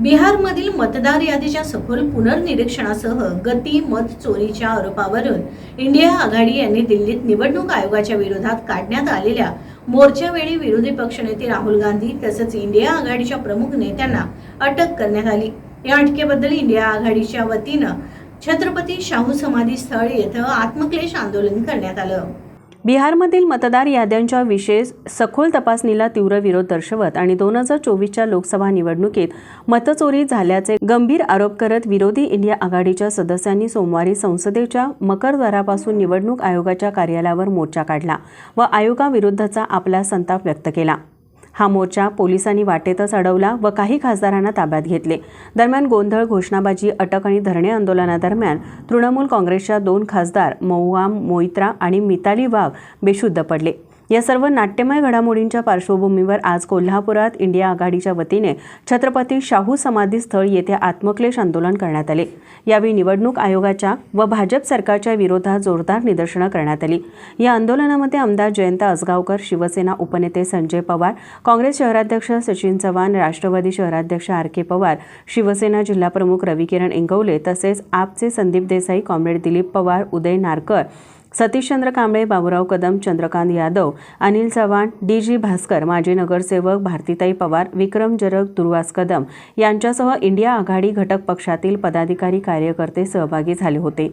बिहारमधील मतदार यादीच्या सखोल पुनर्निरीक्षणासह गती मत चोरीच्या आरोपावरून इंडिया आघाडी यांनी दिल्लीत निवडणूक आयोगाच्या विरोधात काढण्यात आलेल्या मोर्चावेळी विरोधी पक्षनेते राहुल गांधी तसंच इंडिया आघाडीच्या प्रमुख नेत्यांना अटक करण्यात आली. या अटकेबद्दल इंडिया आघाडीच्या वतीनं छत्रपती शाहू समाधी स्थळ येथे आत्मक्लेश आंदोलन करण्यात आलं. बिहारमधील मतदार याद्यांच्या विशेष सखोल तपासणीला तीव्र विरोध दर्शवत आणि दोन हजार चोवीसच्या लोकसभा निवडणुकीत मतचोरी झाल्याचे गंभीर आरोप करत विरोधी इंडिया आघाडीच्या सदस्यांनी सोमवारी संसदेच्या मकरद्वारापासून निवडणूक आयोगाच्या कार्यालयावर मोर्चा काढला व आयोगाविरुद्धचा आपला संताप व्यक्त केला. हा मोर्चा पोलिसांनी वाटेतच अडवला व काही खासदारांना ताब्यात घेतले. दरम्यान गोंधळ घोषणाबाजी अटक आणि धरणे आंदोलनादरम्यान तृणमूल काँग्रेसच्या दोन खासदार मौआम मोइत्रा आणि मिताली वाघ बेशुद्ध पडले. या सर्व नाट्यमय घडामोडींच्या पार्श्वभूमीवर आज कोल्हापुरात इंडिया आघाडीच्या वतीने छत्रपती शाहू समाधी स्थळ येथे आत्मक्लेश आंदोलन करण्यात आले. यावेळी निवडणूक आयोगाच्या व भाजप सरकारच्या विरोधात जोरदार निदर्शनं करण्यात आली. या आंदोलनामध्ये आमदार जयंत आसगावकर शिवसेना उपनेते संजय पवार काँग्रेस शहराध्यक्ष सचिन चव्हाण राष्ट्रवादी शहराध्यक्ष आर के पवार शिवसेना जिल्हाप्रमुख रविकिरण इंगवले तसेच आपचे Sandeep Desai comrade Dilip Pawar Uday Narkar Satishchandra Kamble Baburao Kadam Chandrakant Yadav Anil Chavan D G Bhaskar माजी नगरसेवक भारतीताई पवार विक्रम जरग दुर्वास कदम यांच्यासह इंडिया आघाडी घटक पक्षातील पदाधिकारी कार्यकर्ते सहभागी झाले होते.